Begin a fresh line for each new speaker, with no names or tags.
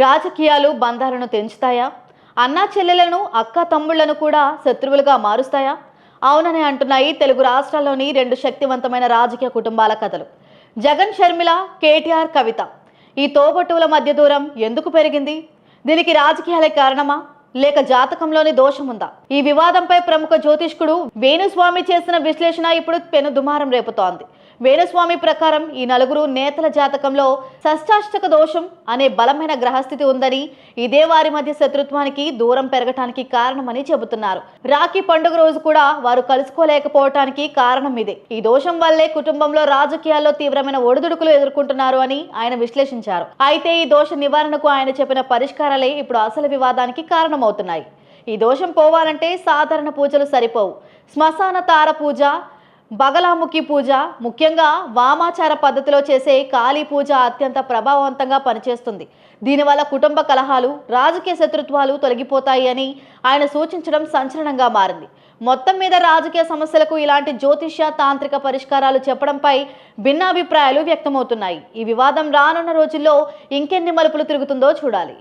రాజకీయాలు బంధాలను తెంచుతాయా? అన్నా చెల్లెలను అక్క తమ్ముళ్ళను కూడా శత్రువులుగా మారుస్తాయా? అవునని అంటున్నాయి తెలుగు రాష్ట్రాల్లోని రెండు శక్తివంతమైన రాజకీయ కుటుంబాల కథలు. జగన్ షర్మిల కేటీఆర్ కవిత. ఈ తోబట్టువుల మధ్య దూరం ఎందుకు పెరిగింది? దీనికి రాజకీయాలే కారణమా? లేక జాతకంలోని దోషముందా? ఈ వివాదంపై ప్రముఖ జ్యోతిష్కుడు వేణుస్వామి చేసిన విశ్లేషణ ఇప్పుడు పెను దుమారం రేపుతోంది. వేణుస్వామి ప్రకారం ఈ నలుగురు నేతల జాతకంలో షష్టాష్టక దోషం అనే బలమైన గ్రహస్థితి ఉందని ఇదే వారి మధ్య శత్రుత్వానికి దూరం పెరగటానికి కారణమని చెబుతున్నారు. రాఖీ పండుగ రోజు కూడా వారు కలుసుకోలేకపోవటానికి కారణం ఇదే. ఈ దోషం వల్లే కుటుంబంలో రాజకీయాల్లో తీవ్రమైన ఒడిదుడుకులు ఎదుర్కొంటున్నారు అని ఆయన విశ్లేషించారు. అయితే ఈ దోష నివారణకు ఆయన చెప్పిన పరిష్కారాలే ఇప్పుడు అసలు వివాదానికి కారణమవుతున్నాయి. ఈ దోషం పోవాలంటే సాధారణ పూజలు సరిపోవు. శ్మశాన తార పూజ బగలాముఖి పూజ ముఖ్యంగా వామాచార పద్ధతిలో చేసే కాళీ పూజ అత్యంత ప్రభావవంతంగా పనిచేస్తుంది. దీనివల్ల కుటుంబ కలహాలు రాజకీయ శత్రుత్వాలు తొలగిపోతాయి అని ఆయన సూచించడం సంచలనంగా మారింది. మొత్తం మీద రాజకీయ సమస్యలకు ఇలాంటి జ్యోతిష్య తాంత్రిక పరిష్కారాలు చెప్పడంపై భిన్నాభిప్రాయాలు వ్యక్తమవుతున్నాయి. ఈ వివాదం రానున్న రోజుల్లో ఇంకెన్ని మలుపులు తిరుగుతుందో చూడాలి.